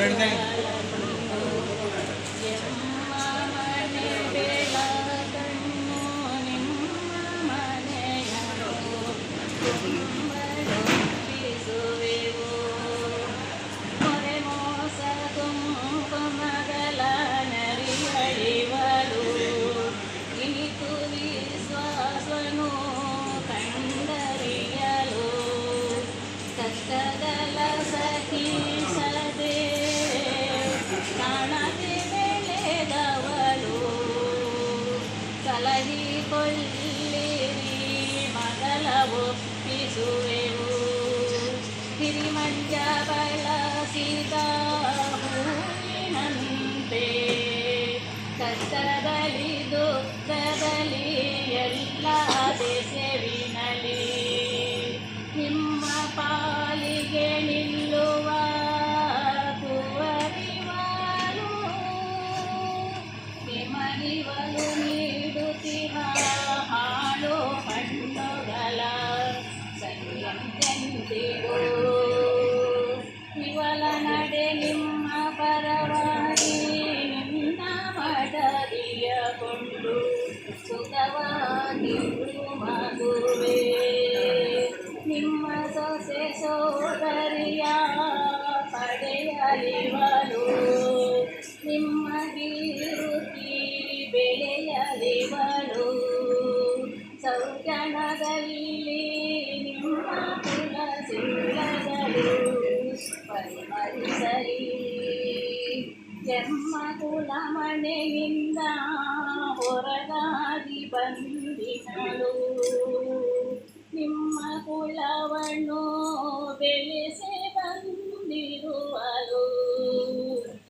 Everything. ಕಲಹಿಕೊಳ್ಳಿರಿ ಮಗಳ ಒಪ್ಪಿಸುವೆವು ಹಿರಿಮಂಜ ಬಳಸಿದ ಹೂವಿನಂತೆ ಕಷ್ಟದಲ್ಲಿ ದುಃಖದಲ್ಲಿ ಎಲ್ಲ ದೆಸೆವಿನಲಿ ನಡೆ ನಿಮ್ಮ ಪರವಾಗಿ ನಿನ್ನ ಮಡದಿಯಕೊಂಡು ಸುಖವಾಗಿ ಮಗುವೆ ನಿಮ್ಮ ಸೊಸೆ ಸೋದರಿಯ ಪಡೆಯಲಿವಳು. ನಿಮ್ಮ ಬೀರುತ್ತಿ ಬೆಳೆಯಲಿವಳು. ಸೌಜನದಲ್ಲಿ ನಿಮ್ಮ ಕುಲ ಎಮ್ಮ ಕುಲ ಮನೆಯಿಂದ ಹೊರಗಾಗಿ ಬಂದಿನಳು